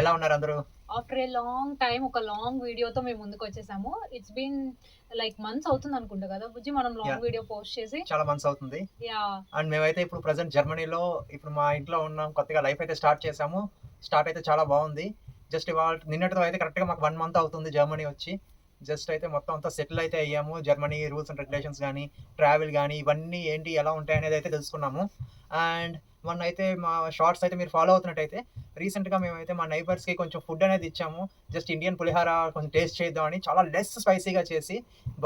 ఎలా ఉన్నారు అందరూ? ఆఫ్టర్ ఏ లాంగ్ టైం ఒక లాంగ్ వీడియోతో మేము ముందుకు వచ్చేసాము ఇట్స్ బీన్ లైక్ మంత్స్ అవుతుంది అనుకుంటా కదా. బుజ్జి మనం. లాంగ్ వీడియో పోస్ట్ చేసి. చాలా మంత్స్ అవుతుంది. యా అండ్ మేమైతే ఇప్పుడు ప్రజెంట్ జర్మనీలో ఇప్పుడు మా ఇంట్లో ఉన్నాం కొత్తగా లైఫ్ అయితే స్టార్ట్ చేసాము. స్టార్ట్ అయితే చాలా బాగుంది. జస్ట్ ఇవాళ నిన్నటితో అయితే కరెక్ట్గా మాకు వన్ మంత్ అవుతుంది జర్మనీ వచ్చి. జస్ట్ అయితే మొత్తం అంతా సెటిల్ అయితే అయ్యాము. జర్మనీ రూల్స్ అండ్ రెగ్యులేషన్స్ కానీ ట్రావెల్ కానీ ఇవన్నీ ఏంటి ఎలా ఉంటాయి అనేది అయితే తెలుసుకున్నాము. అండ్ మొన్న అయితే మా షార్ట్స్ అయితే మీరు ఫాలో అవుతున్నట్టయితే రీసెంట్గా మేమైతే మా నైబర్స్కి కొంచెం ఫుడ్ అనేది ఇచ్చాము. జస్ట్ ఇండియన్ పులిహార కొంచెం టేస్ట్ చేద్దామని చాలా లెస్ స్పైసీగా చేసి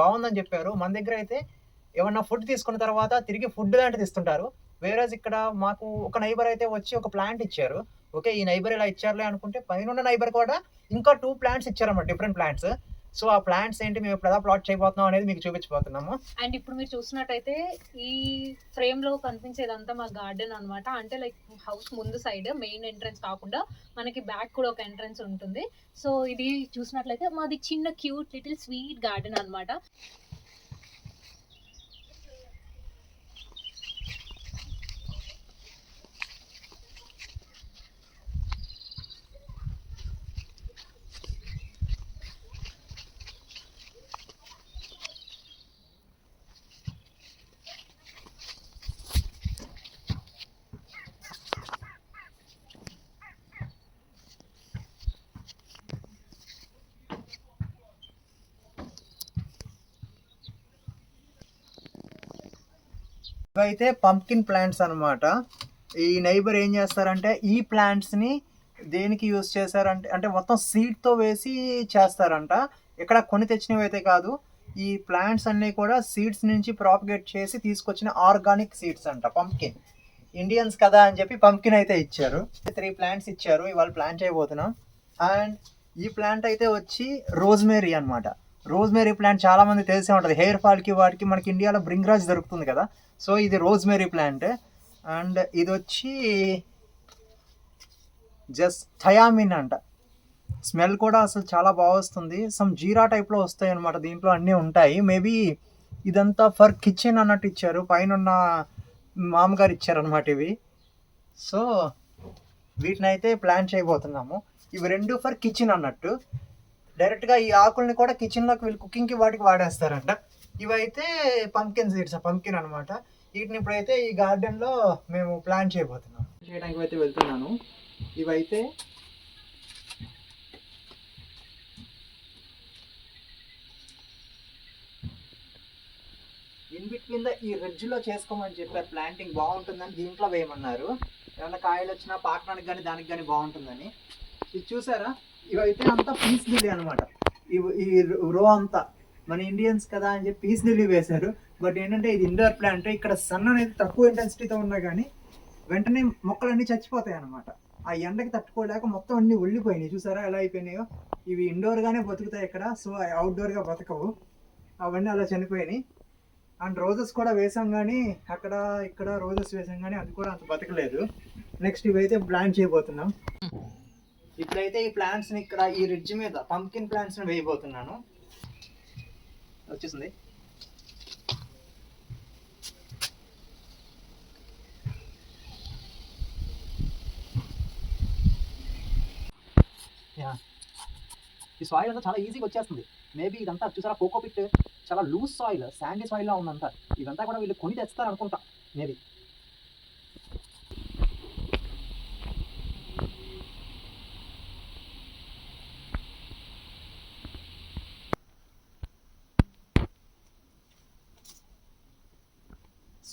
బాగుందని చెప్పారు. మన దగ్గర అయితే ఏమన్నా ఫుడ్ తీసుకున్న తర్వాత తిరిగి ఫుడ్ లాంటిది ఇస్తుంటారు. వేరేజ్ ఇక్కడ మాకు ఒక నైబర్ అయితే వచ్చి ఒక ప్లాంట్ ఇచ్చారు. ఓకే ఈ నైబర్ ఇలా ఇచ్చారులే అనుకుంటే పైన నైబర్ కూడా ఇంకా టూ ప్లాంట్స్ ఇచ్చారన్నమాట డిఫరెంట్ ప్లాంట్స్ సో ఆ ప్లాంట్స్ ఏంటి మేము ఇప్పుడు ఎలా ప్లాట్ చేయబోతున్నాం అనేది మీకు చూపించబోతున్నాము. అండ్ ఇప్పుడు మీరు చూసినట్టయితే ఈ ఫ్రేమ్లో కనిపించేదంతా మా గార్డెన్ అన్నమాట. అంటే లైక్ హౌస్ ముందు సైడ్ మెయిన్ ఎంట్రన్స్ కాకుండా మనకి బ్యాక్ కూడా ఒక ఎంట్రన్స్ ఉంటుంది. సో ఇది చూసినట్లయితే మాది చిన్న క్యూట్ లిటిల్ స్వీట్ గార్డెన్ అన్నమాట. ఇవైతే పంప్కిన్ ప్లాంట్స్ అనమాట ఈ నైబర్ ఏం చేస్తారంటే ఈ ప్లాంట్స్ని దేనికి యూస్ చేశారంటే అంటే మొత్తం సీడ్తో వేసి చేస్తారంట. ఇక్కడ కొని తెచ్చినవి అయితే కాదు ఈ ప్లాంట్స్ అన్నీ కూడా సీడ్స్ నుంచి ప్రాపగేట్ చేసి తీసుకొచ్చిన ఆర్గానిక్ సీడ్స్ అంట పంప్కిన్ ఇండియన్స్ కదా అని చెప్పి పంప్కిన్ అయితే ఇచ్చారు. త్రీ ప్లాంట్స్ ఇచ్చారు ఇవాళ ప్లాంట్ చేయబోతున్నాం. అండ్ ఈ ప్లాంట్ అయితే వచ్చి రోజ్మేరీ అనమాట రోజ్మేరీ ప్లాంట్ చాలామంది తెలిసే ఉంటుంది. హెయిర్ ఫాల్కి వాటికి మనకి ఇండియాలో బ్రింగ్రాజ్ దొరుకుతుంది కదా. సో ఇది రోజ్మెరీ ప్లాంట్. అండ్ ఇది వచ్చి జస్ట్ థయామిన్ అంట. స్మెల్ కూడా అసలు చాలా బాగా వస్తుంది. సమ్ జీరా టైప్లో వస్తాయి అనమాట దీంట్లో అన్నీ ఉంటాయి. మేబీ ఇదంతా ఫర్ కిచెన్ అన్నట్టు ఇచ్చారు. పైన ఉన్న మామగారు ఇచ్చారనమాట ఇవి. సో వీటిని అయితే ప్లాన్ చేయబోతున్నాము. ఇవి రెండు ఫర్ కిచెన్ అన్నట్టు. డైరెక్ట్గా ఈ ఆకుల్ని కూడా కిచెన్లోకి వీళ్ళు కుకింగ్కి వాటికి వాడేస్తారంట. ఇవైతే పంకిన్ సీడ్స్ పంకిన్ అనమాట వీటిని ఇప్పుడైతే ఈ గార్డెన్లో మేము ప్లాన్ చేయబోతున్నాం. చేయడానికి అయితే వెళ్తున్నాను. ఇవైతే ఇన్ బిట్వీన్ ద ఈ రిడ్జ్లో చేసుకోమని చెప్పారు ప్లాంటింగ్ బాగుంటుందని దీంట్లో వేయమన్నారు. ఏమన్నా కాయలు వచ్చినా పాకడానికి కానీ దానికి కానీ బాగుంటుందని. ఇది చూసారా? ఇవైతే అంతా పీస్ లేదు అనమాట ఈ రో అంతా. మన ఇండియన్స్ కదా అని చెప్పి పీస్ లిల్లీ వేశారు. బట్ ఏంటంటే ఇది ఇండోర్ ప్లాంట్ ఇక్కడ సన్ అనేది తక్కువ ఇంటెన్సిటీతో ఉన్నా కానీ వెంటనే మొక్కలన్నీ చచ్చిపోతాయి అనమాట ఆ ఎండకి తట్టుకోలేక మొత్తం అన్ని ఒళ్ళిపోయినాయి. చూసారా ఎలా అయిపోయినాయో? ఇవి ఇండోర్గానే బతుకుతాయి ఇక్కడ. సో అవుట్డోర్గా బతకవు. అవన్నీ అలా చనిపోయినాయి. అండ్ రోజెస్ కూడా వేసాం కానీ అక్కడ ఇక్కడ రోజెస్ వేసాం కానీ అది కూడా అంత బతకలేదు. నెక్స్ట్ ఇవైతే ప్లాంట్ చేయబోతున్నాం. ఇప్పుడైతే ఈ ప్లాంట్స్ని ఇక్కడ ఈ రిడ్జ్ మీద పంకిన్ ప్లాంట్స్ని వేయబోతున్నాను. వచ్చేసింది. ఈ సాయిల్ అంతా చాలా ఈజీగా వచ్చేస్తుంది. మేబీ ఇదంతా చూసారా? కోకో పిట్ చాలా లూజ్ సాయిల్ శాండీ సాయిల్లా ఉందంతా. ఇదంతా కూడా వీళ్ళు కొని తెస్తారు అనుకుంటా మేబీ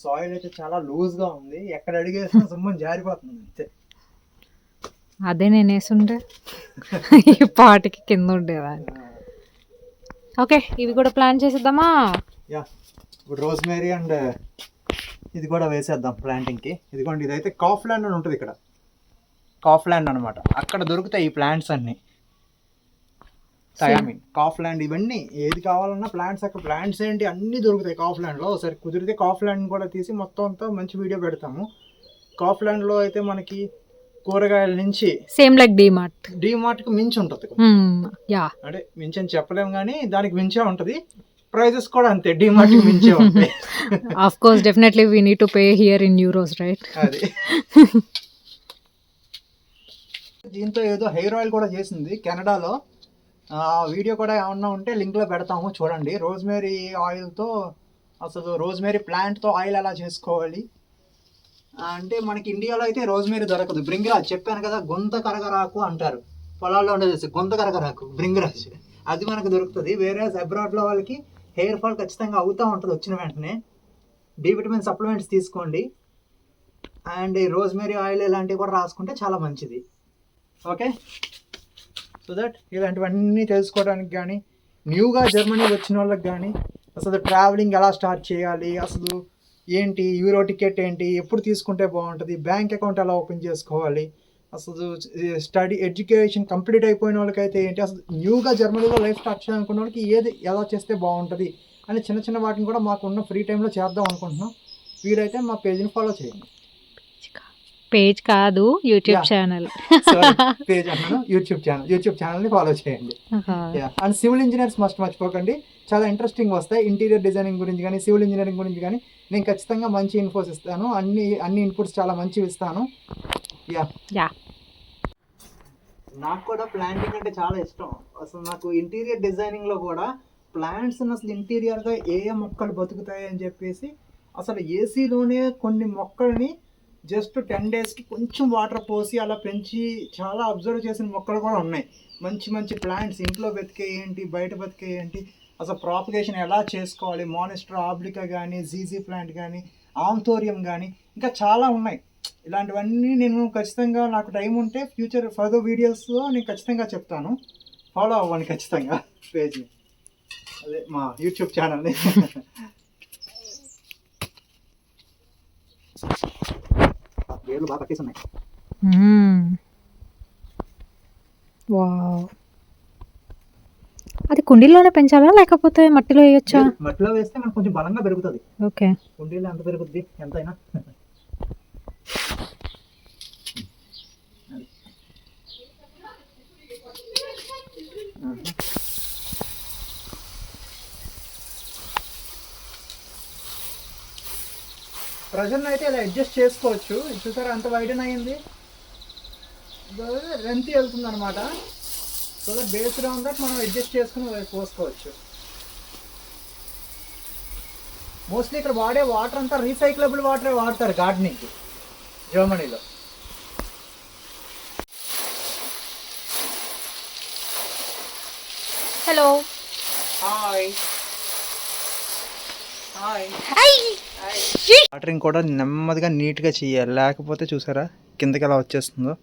సాయిల్ అయితే చాలా లూజ్గా ఉంది. ఎక్కడ అడిగేసినా సుమ్మని జారిపోతుంది అంతే. అదే నేను వేసుంటే ఈ పాటికి కింద ఉండేదాన్ని. ఓకే ఇవి కూడా ప్లాన్ చేసేద్దామా? యా ఇప్పుడు రోజ్మేరీ అండ్ ఇది కూడా వేసేద్దాం ప్లాంటింగ్కి. ఇదిగోండి ఇదైతే కాఫ్ ల్యాండ్ అని ఉంటుంది ఇక్కడ. కాఫ్ ల్యాండ్ అనమాట అక్కడ దొరుకుతాయి ఈ ప్లాంట్స్ అన్ని. థయామిన్ కాఫ్ ల్యాండ్ ఇవన్నీ ఏది కావాలన్నా ప్లాంట్స్ అక్కడ ప్లాంట్స్ ఏంటి అన్నీ దొరుకుతాయి కాఫ్ ల్యాండ్లో ఒకసారి కుదిరితే కాఫ్ ల్యాండ్ కూడా తీసి మొత్తం అంతా మంచి వీడియో పెడతాము. కాఫ్ ల్యాండ్లో అయితే మనకి కూరగాయల నుంచి సేమ్ లైక్ డిమార్ట్ డీమార్ట్కి మించి ఉంటుంది. యా అంటే మించి అని చెప్పలేము కానీ దానికి మించే ఉంటుంది. ప్రైజెస్ కూడా అంతే. డిమార్ట్కి మించే ఉంటాయి. Of course definitely we need to pay here in euros right అది. దీంతో ఏదో హెయిర్ ఆయిల్ కూడా చేసింది కెనడాలో ఆ వీడియో కూడా ఏమన్నా ఉంటే లింక్లో పెడతాము చూడండి. రోజ్మేరీ ఆయిల్తో అసలు రోజ్మేరీ ప్లాంట్తో ఆయిల్ ఎలా చేసుకోవాలి? అంటే మనకి ఇండియాలో అయితే రోజ్మేరీ దొరకదు. బ్రింగరాజ్ చెప్పాను కదా గొంత కరగరాకు అంటారు. పొలాల్లో ఉండేది గొంత కరగరాకు బ్రింగరాజ్ అది మనకు దొరుకుతుంది. వేరే అబ్రాడ్లో వాళ్ళకి హెయిర్ ఫాల్ ఖచ్చితంగా అవుతూ ఉంటుంది వచ్చిన వెంటనే. డి విటమిన్ సప్లిమెంట్స్ తీసుకోండి. అండ్ ఈ రోజ్మేరీ ఆయిల్ ఇలాంటివి కూడా రాసుకుంటే చాలా మంచిది. ఓకే? సో దట్ ఇలాంటివన్నీ తెలుసుకోవడానికి కానీ న్యూగా జర్మనీ వచ్చిన వాళ్ళకి కానీ అసలు ట్రావెలింగ్ ఎలా స్టార్ట్ చేయాలి అసలు ఏంటి యూరో టికెట్ ఏంటి ఎప్పుడు తీసుకుంటే బాగుంటుంది బ్యాంక్ అకౌంట్ ఎలా ఓపెన్ చేసుకోవాలి అసలు స్టడీ ఎడ్యుకేషన్ కంప్లీట్ అయిపోయిన వాళ్ళకైతే ఏంటి అసలు న్యూగా జర్మనీలో లైఫ్ స్టార్ట్ చేయాలనుకున్న వాళ్ళకి ఏది ఎలా చేస్తే బాగుంటుంది అని చిన్న చిన్న వాటిని కూడా మాకున్న ఫ్రీ టైంలో చేద్దాం అనుకుంటున్నాం. వీరైతే మా పేజీని ఫాలో చేయండి. పేజ్ కాదు యూట్యూబ్. ఛానల్ పేజ్ అన్నాను యూట్యూబ్ ఛానల్ యూట్యూబ్ ఛానల్ని ఫాలో చేయండి. అండ్ సివిల్ ఇంజనీర్స్ మస్ట్ మర్చిపోకండి. చాలా ఇంట్రెస్టింగ్ వస్తాయి. ఇంటీరియర్ డిజైనింగ్ గురించి కానీ సివిల్ ఇంజనీరింగ్ గురించి కానీ నేను ఖచ్చితంగా మంచి ఇన్ఫోస్ ఇస్తాను. అన్ని అన్ని ఇన్పుట్స్ చాలా మంచివి ఇస్తాను. Yeah Yeah. నాకు కూడా ప్లాంటింగ్ అంటే చాలా ఇష్టం. అసలు నాకు ఇంటీరియర్ డిజైనింగ్లో కూడా ప్లాంట్స్ అసలు ఇంటీరియర్గా ఏ ఏ మొక్కలు బతుకుతాయి అని చెప్పేసి అసలు ఏసీలోనే కొన్ని మొక్కల్ని జస్ట్ టెన్ డేస్కి కొంచెం వాటర్ పోసి అలా పెంచి చాలా అబ్జర్వ్ చేసిన మొక్కలు కూడా ఉన్నాయి. మంచి మంచి ప్లాంట్స్ ఇంట్లో బతికే ఏంటి బయట బతికే ఏంటి అసలు ప్రాపగేషన్ ఎలా చేసుకోవాలి మానిస్టర్ ఆబ్లికా కానీ జీజీ ప్లాంట్ కానీ ఆంథోరియం కానీ ఇంకా చాలా ఉన్నాయి. ఇలాంటివన్నీ నేను ఖచ్చితంగా నాకు టైం ఉంటే ఫ్యూచర్ ఫర్దర్ వీడియోస్లో నేను ఖచ్చితంగా చెప్తాను. ఫాలో అవ్వండి ఖచ్చితంగా పేజ్ని. అదే మా యూట్యూబ్ ఛానల్ని. వేలు బాగా పట్టేసి ఉన్నాయి. వావ్. అది కుండీలోనే పెంచాలా? లేకపోతే మట్టిలో వేయొచ్చా? మట్టిలో వేస్తే మనకు కొంచెం బలంగా పెరుగుతుంది. ఓకే. కుండీలో ఎంత పెరుగుద్ది? ఎంతైనా. ప్రెజర్ని అయితే ఇలా అడ్జస్ట్ చేసుకోవచ్చు. చూసారా అంత వైడన్ అయింది. లెంత్ వెళ్తుంది అనమాట so that based on that మనం అడ్జస్ట్ చేసుకుని పోసుకోవచ్చు. మోస్ట్లీ ఇక్కడ వాడే వాటర్ అంతా రీసైక్లబుల్ వాటరే వాడతారు గార్డెనింగ్ జర్మనీలో హలో హాయ్ హాయ్ వాటరింగ్ కూడా నెమ్మదిగా నీట్గా చేయాలి. లేకపోతే చూసారా కిందకి ఎలా వచ్చేస్తుందో.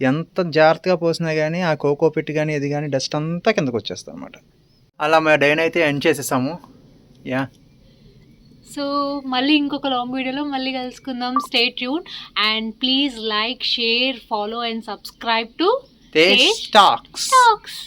ఎంత జాగ్రత్తగా పోసినా కానీ ఆ కోకో పెట్టి కానీ ఇది కానీ డస్ట్ అంతా కిందకి వచ్చేస్తుంది అనమాట అలా మా డైన్ అయితే ఎండ్ చేసేసాము. యా. సో మళ్ళీ ఇంకొక లాంగ్ వీడియోలో మళ్ళీ కలుసుకుందాం. Stay tune and please like share follow and subscribe to Taste Talks Talks